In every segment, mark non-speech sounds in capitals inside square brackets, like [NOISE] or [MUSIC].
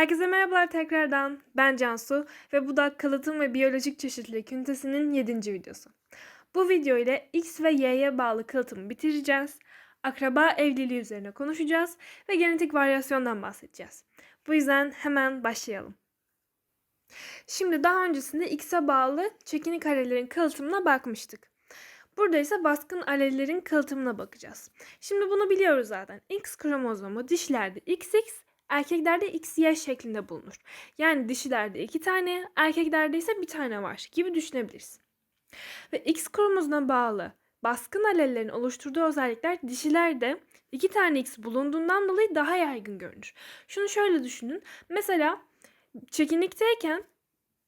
Herkese merhabalar tekrardan. Ben Cansu ve bu da kalıtım ve biyolojik çeşitlilik ünitesinin 7. videosu. Bu video ile X ve Y'ye bağlı kalıtımı bitireceğiz. Akraba evliliği üzerine konuşacağız ve genetik varyasyondan bahsedeceğiz. Bu yüzden hemen başlayalım. Şimdi daha öncesinde X'e bağlı çekinik alellerin kalıtımına bakmıştık. Burada ise baskın alellerin kalıtımına bakacağız. Şimdi bunu biliyoruz zaten. X kromozomu dişilerde XX, erkeklerde XY şeklinde bulunur. Yani dişilerde iki tane, erkeklerde ise bir tane var gibi düşünebiliriz. Ve X kromozuna bağlı baskın alellerin oluşturduğu özellikler dişilerde iki tane X bulunduğundan dolayı daha yaygın görünür. Şunu şöyle düşünün. Mesela çekinikteyken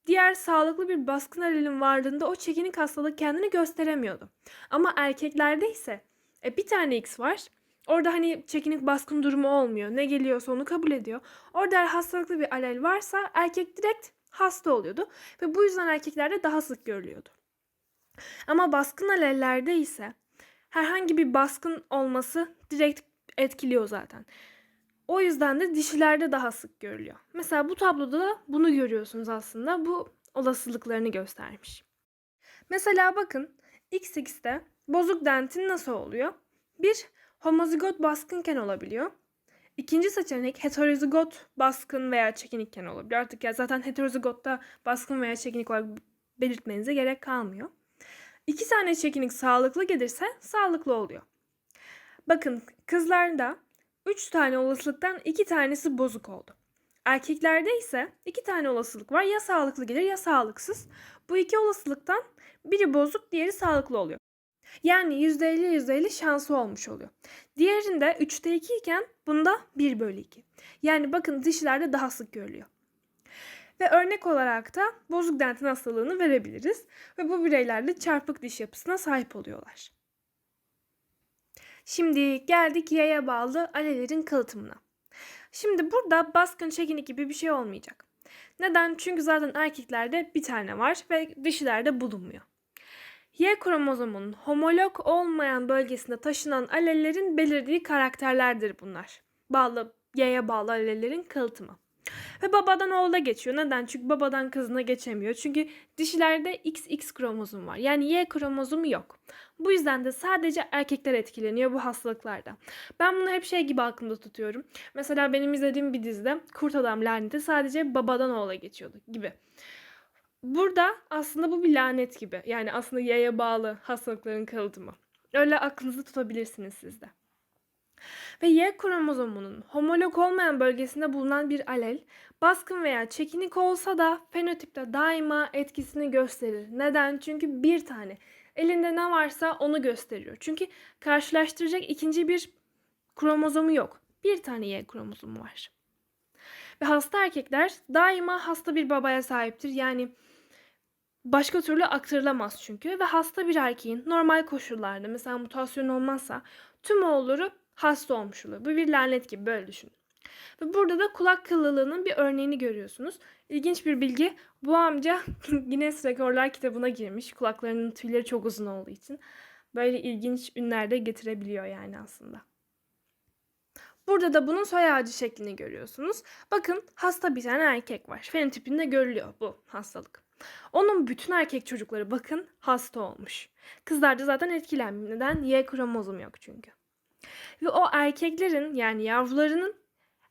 diğer sağlıklı bir baskın alelin varlığında o çekinik hastalık kendini gösteremiyordu. Ama erkeklerde ise e, bir tane X var. Orada hani çekinik baskın durumu olmuyor. Ne geliyorsa onu kabul ediyor. Orada hastalıklı bir alel varsa erkek direkt hasta oluyordu. Ve bu yüzden erkeklerde daha sık görülüyordu. Ama baskın alellerde ise herhangi bir baskın olması direkt etkiliyor zaten. O yüzden de dişilerde daha sık görülüyor. Mesela bu tabloda da bunu görüyorsunuz aslında. Bu olasılıklarını göstermiş. Mesela bakın XX'te bozuk dentin nasıl oluyor? Bir, homozigot baskınken olabiliyor. İkinci seçenek heterozigot baskın veya çekinikken olabilir. Artık ya zaten heterozigotta baskın veya çekinik olarak belirtmenize gerek kalmıyor. İki tane çekinik sağlıklı gelirse sağlıklı oluyor. Bakın kızlarda 3 tane olasılıktan 2 tanesi bozuk oldu. Erkeklerde ise 2 tane olasılık var. Ya sağlıklı gelir ya sağlıksız. Bu iki olasılıktan biri bozuk, diğeri sağlıklı oluyor. Yani %50 %50 şansı olmuş oluyor. Diğerinde 3'te 2 iken bunda 1 bölü 2. Yani bakın dişilerde daha sık görülüyor. Ve örnek olarak da bozuk dentin hastalığını verebiliriz. Ve bu bireyler de çarpık diş yapısına sahip oluyorlar. Şimdi geldik yaya bağlı alelerin kalıtımına. Şimdi burada baskın çekinik gibi bir şey olmayacak. Neden? Çünkü zaten erkeklerde bir tane var ve dişilerde bulunmuyor. Y kromozomunun homolog olmayan bölgesinde taşınan alellerin belirlediği karakterlerdir bunlar. Bağlı, Y'ye bağlı alellerin kalıtımı. Ve babadan oğula geçiyor. Neden? Çünkü babadan kızına geçemiyor. Çünkü dişilerde XX kromozom var. Yani Y kromozomu yok. Bu yüzden de sadece erkekler etkileniyor bu hastalıklarda. Ben bunu hep şey gibi aklımda tutuyorum. Mesela benim izlediğim bir dizide Kurt Adam laneti sadece babadan oğula geçiyordu gibi. Burada aslında bu bir lanet gibi. Yani aslında Y'ye bağlı hastalıkların kalıtımı. Öyle aklınızda tutabilirsiniz siz de. Ve Y kromozomunun homolog olmayan bölgesinde bulunan bir alel baskın veya çekinik olsa da fenotipte daima etkisini gösterir. Neden? Çünkü bir tane elinde ne varsa onu gösteriyor. Çünkü karşılaştıracak ikinci bir kromozomu yok. Bir tane Y kromozomu var. Ve hasta erkekler daima hasta bir babaya sahiptir. Yani başka türlü aktarılamaz çünkü ve hasta bir erkeğin normal koşullarda mesela mutasyon olmazsa tüm oğulları hasta olmuş oluyor. Bu bir lanet gibi böyle düşünün. Ve burada da kulak kıllılığının bir örneğini görüyorsunuz. İlginç bir bilgi. Bu amca [LAUGHS] Guinness Rekorlar kitabına girmiş. Kulaklarının tüyleri çok uzun olduğu için. Böyle ilginç ünler de getirebiliyor yani aslında. Burada da bunun soy ağacı şeklini görüyorsunuz. Bakın hasta bir tane erkek var. Fenotipinde görülüyor bu hastalık. Onun bütün erkek çocukları bakın hasta olmuş. Kızlarda zaten etkilenmiyor. Neden? Y kromozom yok çünkü. Ve o erkeklerin yani yavrularının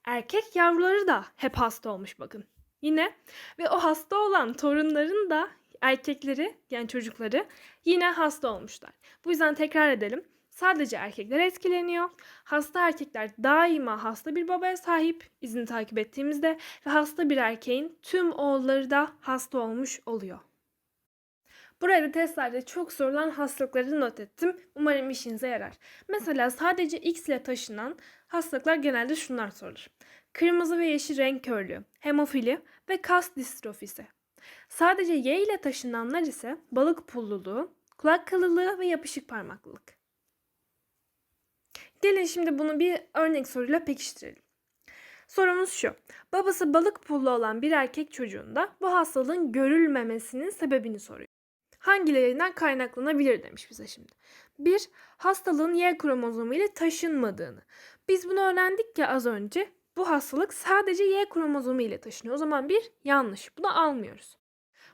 erkek yavruları da hep hasta olmuş bakın. Yine ve o hasta olan torunların da erkekleri yani çocukları yine hasta olmuşlar. Bu yüzden tekrar edelim. Sadece erkekler etkileniyor. Hasta erkekler daima hasta bir babaya sahip izini takip ettiğimizde ve hasta bir erkeğin tüm oğulları da hasta olmuş oluyor. Buraya da testlerde çok sorulan hastalıkları not ettim. Umarım işinize yarar. Mesela sadece X ile taşınan hastalıklar genelde şunlar sorulur. Kırmızı ve yeşil renk körlüğü, hemofili ve kas distrofisi. Sadece Y ile taşınanlar ise balık pulluluğu, kulak kalılığı ve yapışık parmaklılık. Gelin şimdi bunu bir örnek soruyla pekiştirelim. Sorumuz şu. Babası balık pullu olan bir erkek çocuğunda bu hastalığın görülmemesinin sebebini soruyor. Hangilerinden kaynaklanabilir demiş bize şimdi. Bir, hastalığın Y kromozomu ile taşınmadığını. Biz bunu öğrendik ya az önce. Bu hastalık sadece Y kromozomu ile taşınıyor. O zaman bir yanlış. Bunu almıyoruz.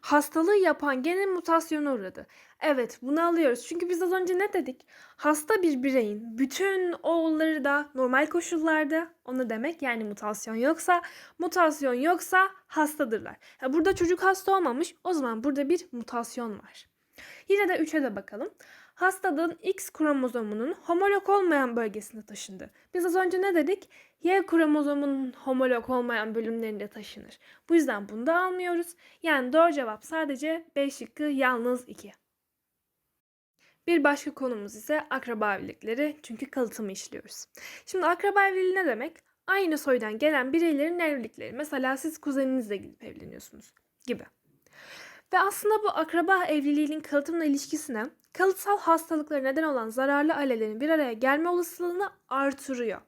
Hastalığı yapan genin mutasyona uğradı. Evet bunu alıyoruz. Çünkü biz az önce ne dedik? Hasta bir bireyin bütün oğulları da normal koşullarda onu demek yani mutasyon yoksa mutasyon yoksa hastadırlar. Ha, burada çocuk hasta olmamış o zaman burada bir mutasyon var. Yine de 3'e de bakalım. Hastalığın X kromozomunun homolog olmayan bölgesinde taşındı. Biz az önce ne dedik? Y kromozomunun homolog olmayan bölümlerinde taşınır. Bu yüzden bunu da almıyoruz. Yani doğru cevap sadece B şıkkı yalnız 2. Bir başka konumuz ise akraba evlilikleri çünkü kalıtımı işliyoruz. Şimdi akraba evliliği ne demek? Aynı soydan gelen bireylerin evlilikleri. Mesela siz kuzeninizle gidip evleniyorsunuz gibi. Ve aslında bu akraba evliliğinin kalıtımla ilişkisine kalıtsal hastalıklara neden olan zararlı ailelerin bir araya gelme olasılığını artırıyor.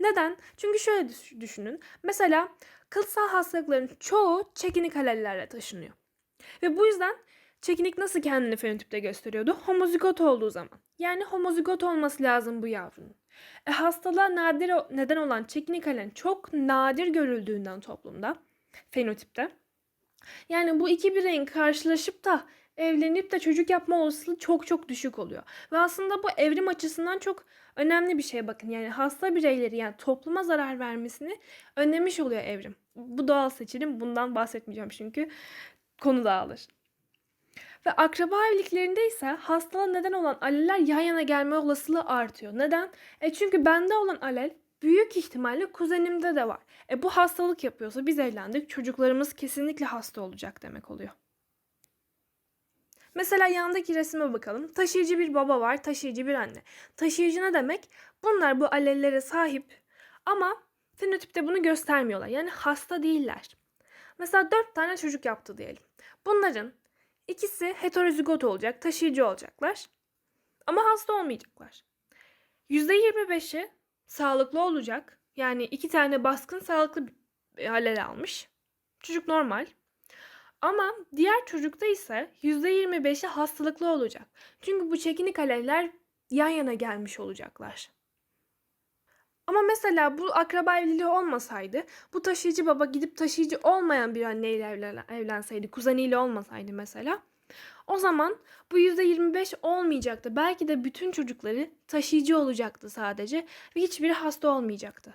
Neden? Çünkü şöyle düşünün. Mesela kalıtsal hastalıkların çoğu çekinik alellerle taşınıyor. Ve bu yüzden çekinik nasıl kendini fenotipte gösteriyordu? Homozigot olduğu zaman. Yani homozigot olması lazım bu yavrunun. E, hastalığa nadir neden olan çekinik alen çok nadir görüldüğünden toplumda, fenotipte. Yani bu iki bireyin karşılaşıp da evlenip de çocuk yapma olasılığı çok çok düşük oluyor. Ve aslında bu evrim açısından çok önemli bir şey bakın. Yani hasta bireyleri yani topluma zarar vermesini önlemiş oluyor evrim. Bu doğal seçilim. Bundan bahsetmeyeceğim çünkü konu dağılır. Ve akraba evliliklerinde ise hastalığa neden olan aleller yan yana gelme olasılığı artıyor. Neden? E çünkü bende olan alel büyük ihtimalle kuzenimde de var. E bu hastalık yapıyorsa biz evlendik çocuklarımız kesinlikle hasta olacak demek oluyor. Mesela yandaki resme bakalım. Taşıyıcı bir baba var, taşıyıcı bir anne. Taşıyıcı ne demek? Bunlar bu alellere sahip ama fenotipte bunu göstermiyorlar. Yani hasta değiller. Mesela dört tane çocuk yaptı diyelim. Bunların ikisi heterozigot olacak, taşıyıcı olacaklar. Ama hasta olmayacaklar. %25'i sağlıklı olacak. Yani iki tane baskın sağlıklı bir alel almış. Çocuk normal. Ama diğer çocukta ise %25'i hastalıklı olacak. Çünkü bu çekinik aleller yan yana gelmiş olacaklar. Ama mesela bu akraba evliliği olmasaydı, bu taşıyıcı baba gidip taşıyıcı olmayan bir anneyle evlenseydi, kuzeniyle olmasaydı mesela, o zaman bu %25 olmayacaktı. Belki de bütün çocukları taşıyıcı olacaktı sadece ve hiçbiri hasta olmayacaktı.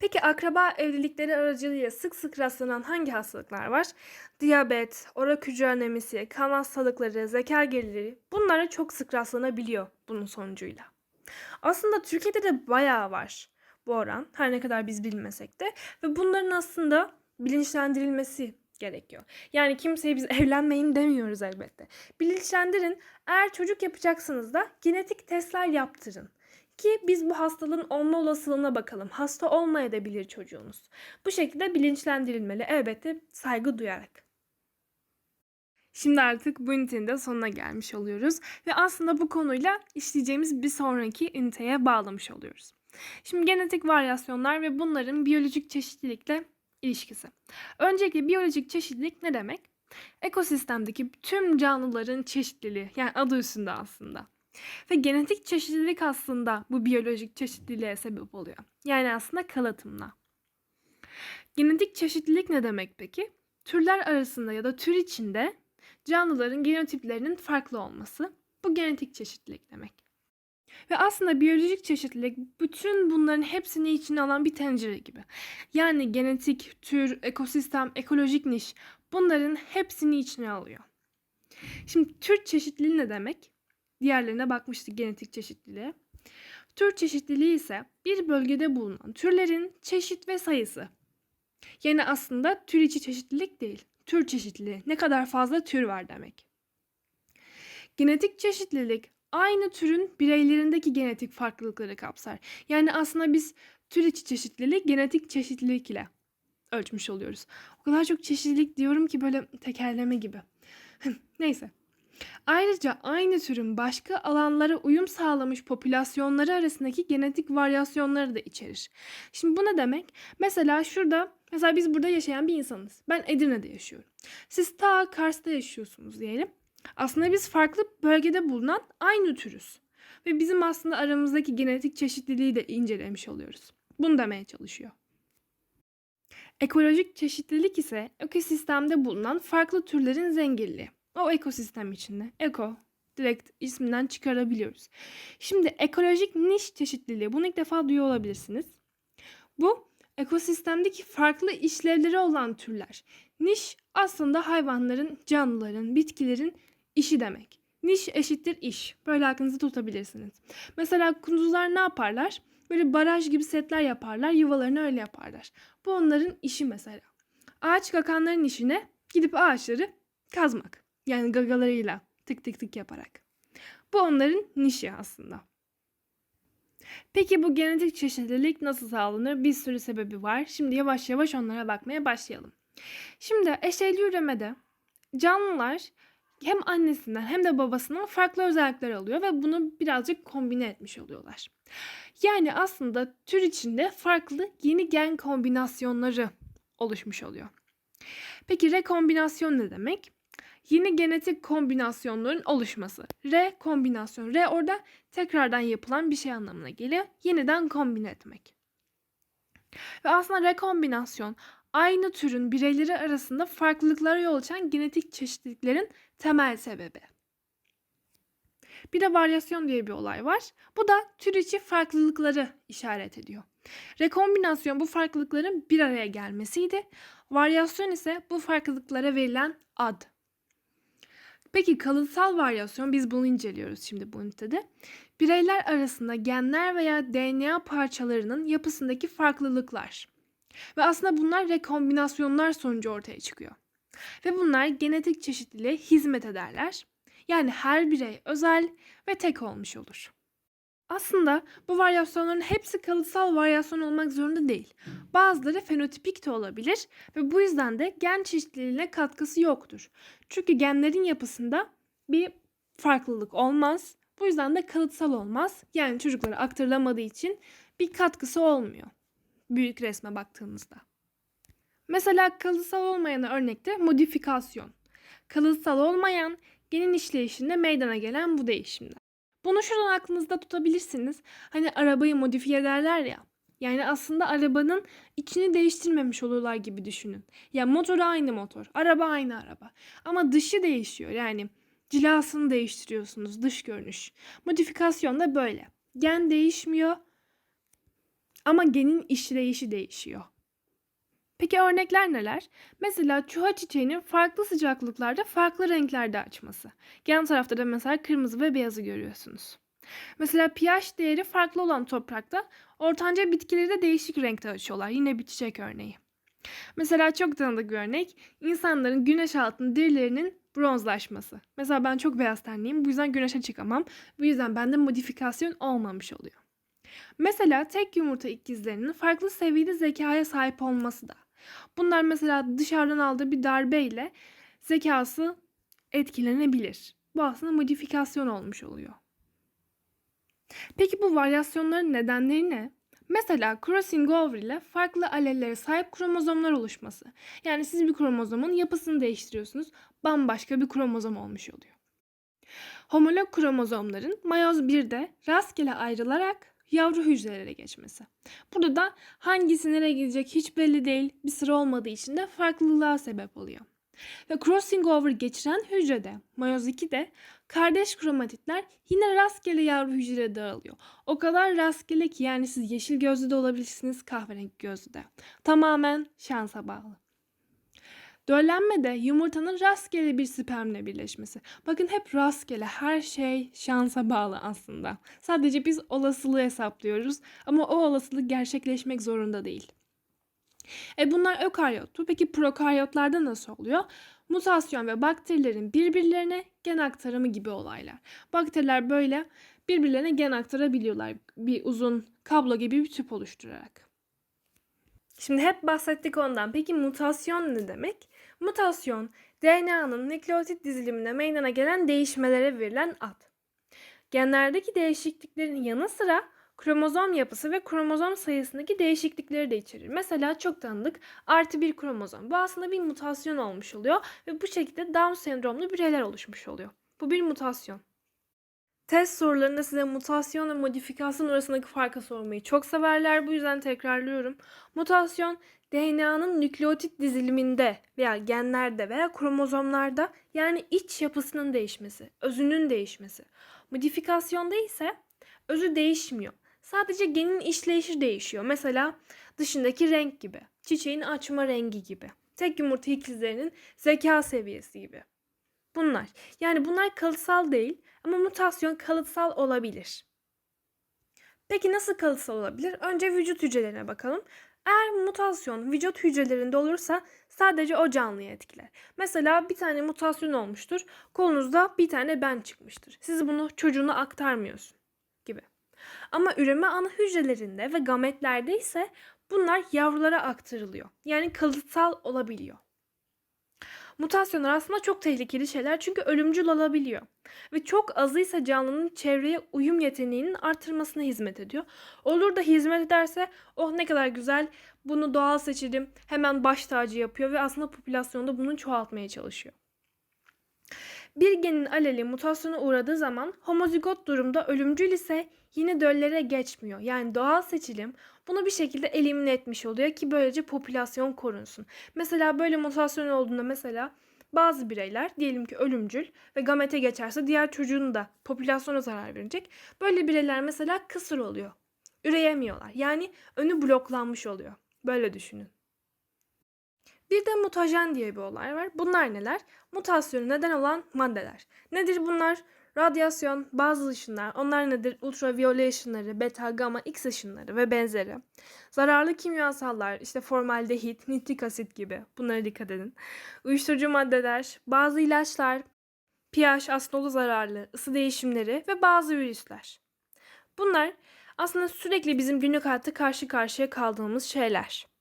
Peki akraba evlilikleri aracılığıyla sık sık rastlanan hangi hastalıklar var? Diyabet, orak hücre anemisi, kan hastalıkları, zeka gerileri bunlara çok sık rastlanabiliyor bunun sonucuyla. Aslında Türkiye'de de bayağı var bu oran her ne kadar biz bilmesek de ve bunların aslında bilinçlendirilmesi gerekiyor. Yani kimseye biz [LAUGHS] evlenmeyin demiyoruz elbette. Bilinçlendirin. Eğer çocuk yapacaksınız da genetik testler yaptırın. Ki biz bu hastalığın olma olasılığına bakalım. Hasta olmayabilir çocuğunuz. Bu şekilde bilinçlendirilmeli. Elbette saygı duyarak. Şimdi artık bu ünitenin de sonuna gelmiş oluyoruz. Ve aslında bu konuyla işleyeceğimiz bir sonraki üniteye bağlamış oluyoruz. Şimdi genetik varyasyonlar ve bunların biyolojik çeşitlilikle ilişkisi. Öncelikle biyolojik çeşitlilik ne demek? Ekosistemdeki tüm canlıların çeşitliliği yani adı üstünde aslında. Ve genetik çeşitlilik aslında bu biyolojik çeşitliliğe sebep oluyor. Yani aslında kalıtımla. Genetik çeşitlilik ne demek peki? Türler arasında ya da tür içinde canlıların genotiplerinin farklı olması. Bu genetik çeşitlilik demek. Ve aslında biyolojik çeşitlilik bütün bunların hepsini içine alan bir tencere gibi. Yani genetik, tür, ekosistem, ekolojik niş bunların hepsini içine alıyor. Şimdi tür çeşitliliği ne demek? Diğerlerine bakmıştık genetik çeşitliliğe. Tür çeşitliliği ise bir bölgede bulunan türlerin çeşit ve sayısı. Yani aslında tür içi çeşitlilik değil, tür çeşitliliği. Ne kadar fazla tür var demek. Genetik çeşitlilik aynı türün bireylerindeki genetik farklılıkları kapsar. Yani aslında biz tür içi çeşitliliği genetik çeşitlilik ile ölçmüş oluyoruz. O kadar çok çeşitlilik diyorum ki böyle tekerleme gibi. [LAUGHS] Neyse. Ayrıca aynı türün başka alanlara uyum sağlamış popülasyonları arasındaki genetik varyasyonları da içerir. Şimdi bu ne demek? Mesela şurada, mesela biz burada yaşayan bir insanız. Ben Edirne'de yaşıyorum. Siz ta Kars'ta yaşıyorsunuz diyelim. Aslında biz farklı bölgede bulunan aynı türüz. Ve bizim aslında aramızdaki genetik çeşitliliği de incelemiş oluyoruz. Bunu demeye çalışıyor. Ekolojik çeşitlilik ise ekosistemde bulunan farklı türlerin zenginliği. O ekosistem içinde. Eko direkt isminden çıkarabiliyoruz. Şimdi ekolojik niş çeşitliliği bunu ilk defa duyuyor olabilirsiniz. Bu ekosistemdeki farklı işlevleri olan türler. Niş aslında hayvanların, canlıların, bitkilerin işi demek. Niş eşittir iş. Böyle aklınızda tutabilirsiniz. Mesela kunduzlar ne yaparlar? Böyle baraj gibi setler yaparlar, yuvalarını öyle yaparlar. Bu onların işi mesela. Ağaç kakanların işine gidip ağaçları kazmak. Yani gagalarıyla tık tık tık yaparak. Bu onların nişi aslında. Peki bu genetik çeşitlilik nasıl sağlanır? Bir sürü sebebi var. Şimdi yavaş yavaş onlara bakmaya başlayalım. Şimdi eşeyli üremede canlılar hem annesinden hem de babasından farklı özellikler alıyor ve bunu birazcık kombine etmiş oluyorlar. Yani aslında tür içinde farklı yeni gen kombinasyonları oluşmuş oluyor. Peki rekombinasyon ne demek? Yeni genetik kombinasyonların oluşması. Rekombinasyon. Re orada tekrardan yapılan bir şey anlamına geliyor. Yeniden kombine etmek. Ve aslında rekombinasyon aynı türün bireyleri arasında farklılıklara yol açan genetik çeşitliliklerin temel sebebi. Bir de varyasyon diye bir olay var. Bu da tür içi farklılıkları işaret ediyor. Rekombinasyon bu farklılıkların bir araya gelmesiydi. Varyasyon ise bu farklılıklara verilen ad. Peki kalıtsal varyasyon biz bunu inceliyoruz şimdi bu ünitede. Bireyler arasında genler veya DNA parçalarının yapısındaki farklılıklar. Ve aslında bunlar rekombinasyonlar sonucu ortaya çıkıyor. Ve bunlar genetik çeşitliliğe hizmet ederler. Yani her birey özel ve tek olmuş olur. Aslında bu varyasyonların hepsi kalıtsal varyasyon olmak zorunda değil. Bazıları fenotipik de olabilir ve bu yüzden de gen çeşitliliğine katkısı yoktur. Çünkü genlerin yapısında bir farklılık olmaz. Bu yüzden de kalıtsal olmaz. Yani çocuklara aktarılamadığı için bir katkısı olmuyor. Büyük resme baktığımızda. Mesela kalıtsal olmayan örnekte modifikasyon. Kalıtsal olmayan genin işleyişinde meydana gelen bu değişimler. Bunu şuradan aklınızda tutabilirsiniz. Hani arabayı modifiye ederler ya. Yani aslında arabanın içini değiştirmemiş olurlar gibi düşünün. Ya motor aynı motor, araba aynı araba. Ama dışı değişiyor. Yani cilasını değiştiriyorsunuz, dış görünüş. Modifikasyon da böyle. Gen değişmiyor ama genin işleyişi değişiyor. Peki örnekler neler? Mesela çuha çiçeğinin farklı sıcaklıklarda farklı renklerde açması. Yan tarafta da mesela kırmızı ve beyazı görüyorsunuz. Mesela pH değeri farklı olan toprakta ortanca bitkileri de değişik renkte açıyorlar. Yine bir çiçek örneği. Mesela çok tanıdık bir örnek insanların güneş altında derilerinin bronzlaşması. Mesela ben çok beyaz tenliyim bu yüzden güneşe çıkamam. Bu yüzden bende modifikasyon olmamış oluyor. Mesela tek yumurta ikizlerinin farklı seviyede zekaya sahip olması da. Bunlar mesela dışarıdan aldığı bir darbeyle zekası etkilenebilir. Bu aslında modifikasyon olmuş oluyor. Peki bu varyasyonların nedenleri ne? Mesela crossing over ile farklı alellere sahip kromozomlar oluşması. Yani siz bir kromozomun yapısını değiştiriyorsunuz. Bambaşka bir kromozom olmuş oluyor. Homolog kromozomların mayoz 1'de rastgele ayrılarak yavru hücrelere geçmesi. Burada da hangisi nereye gidecek hiç belli değil. Bir sıra olmadığı için de farklılığa sebep oluyor. Ve crossing over geçiren hücrede, mayoz 2'de kardeş kromatitler yine rastgele yavru hücreye dağılıyor. O kadar rastgele ki yani siz yeşil gözlü de olabilirsiniz, kahverengi gözlü de. Tamamen şansa bağlı. Döllenmede yumurtanın rastgele bir spermle birleşmesi. Bakın hep rastgele her şey şansa bağlı aslında. Sadece biz olasılığı hesaplıyoruz ama o olasılık gerçekleşmek zorunda değil. E bunlar ökaryottu. Peki prokaryotlarda nasıl oluyor? Mutasyon ve bakterilerin birbirlerine gen aktarımı gibi olaylar. Bakteriler böyle birbirlerine gen aktarabiliyorlar bir uzun kablo gibi bir tüp oluşturarak. Şimdi hep bahsettik ondan. Peki mutasyon ne demek? Mutasyon, DNA'nın nükleotit diziliminde meydana gelen değişmelere verilen ad. Genlerdeki değişikliklerin yanı sıra kromozom yapısı ve kromozom sayısındaki değişiklikleri de içerir. Mesela çok tanıdık artı bir kromozom. Bu aslında bir mutasyon olmuş oluyor ve bu şekilde Down sendromlu bireyler oluşmuş oluyor. Bu bir mutasyon. Test sorularında size mutasyon ve modifikasyon arasındaki farkı sormayı çok severler. Bu yüzden tekrarlıyorum. Mutasyon DNA'nın nükleotit diziliminde veya genlerde veya kromozomlarda yani iç yapısının değişmesi, özünün değişmesi. Modifikasyonda ise özü değişmiyor. Sadece genin işleyişi değişiyor. Mesela dışındaki renk gibi, çiçeğin açma rengi gibi, tek yumurta ikizlerinin zeka seviyesi gibi. Bunlar. Yani bunlar kalıtsal değil ama mutasyon kalıtsal olabilir. Peki nasıl kalıtsal olabilir? Önce vücut hücrelerine bakalım. Eğer mutasyon vücut hücrelerinde olursa sadece o canlıyı etkiler. Mesela bir tane mutasyon olmuştur. Kolunuzda bir tane ben çıkmıştır. Siz bunu çocuğuna aktarmıyorsun gibi. Ama üreme ana hücrelerinde ve gametlerde ise bunlar yavrulara aktarılıyor. Yani kalıtsal olabiliyor. Mutasyonlar aslında çok tehlikeli şeyler çünkü ölümcül olabiliyor. Ve çok azıysa canlının çevreye uyum yeteneğinin artırmasına hizmet ediyor. Olur da hizmet ederse oh ne kadar güzel bunu doğal seçilim hemen baş tacı yapıyor ve aslında popülasyonda bunu çoğaltmaya çalışıyor. Bir genin aleli mutasyona uğradığı zaman homozigot durumda ölümcül ise yine döllere geçmiyor. Yani doğal seçilim bunu bir şekilde elimine etmiş oluyor ki böylece popülasyon korunsun. Mesela böyle mutasyon olduğunda mesela bazı bireyler diyelim ki ölümcül ve gamete geçerse diğer çocuğun da popülasyona zarar verecek. Böyle bireyler mesela kısır oluyor. Üreyemiyorlar. Yani önü bloklanmış oluyor. Böyle düşünün. Bir de mutajen diye bir olay var. Bunlar neler? Mutasyonu neden olan maddeler. Nedir bunlar? Radyasyon, bazı ışınlar, onlar nedir? Ultraviyole ışınları, beta, gamma, X ışınları ve benzeri. Zararlı kimyasallar, işte formaldehit, nitrik asit gibi. Bunlara dikkat edin. Uyuşturucu maddeler, bazı ilaçlar, pH da zararlı, ısı değişimleri ve bazı virüsler. Bunlar aslında sürekli bizim günlük hayatta karşı karşıya kaldığımız şeyler.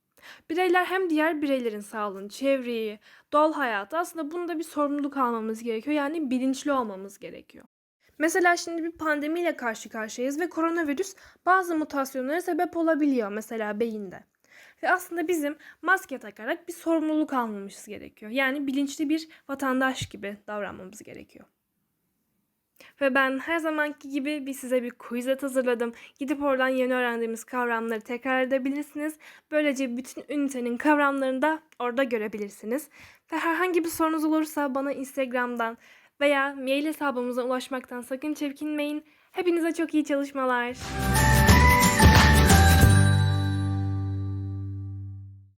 Bireyler hem diğer bireylerin sağlığını, çevreyi, doğal hayatı aslında bunda bir sorumluluk almamız gerekiyor. Yani bilinçli olmamız gerekiyor. Mesela şimdi bir pandemiyle karşı karşıyayız ve koronavirüs bazı mutasyonlara sebep olabiliyor mesela beyinde. Ve aslında bizim maske takarak bir sorumluluk almamız gerekiyor. Yani bilinçli bir vatandaş gibi davranmamız gerekiyor. Ve ben her zamanki gibi bir size bir quizet hazırladım. Gidip oradan yeni öğrendiğimiz kavramları tekrar edebilirsiniz. Böylece bütün ünitenin kavramlarını da orada görebilirsiniz. Ve herhangi bir sorunuz olursa bana Instagram'dan veya mail hesabımıza ulaşmaktan sakın çekinmeyin. Hepinize çok iyi çalışmalar.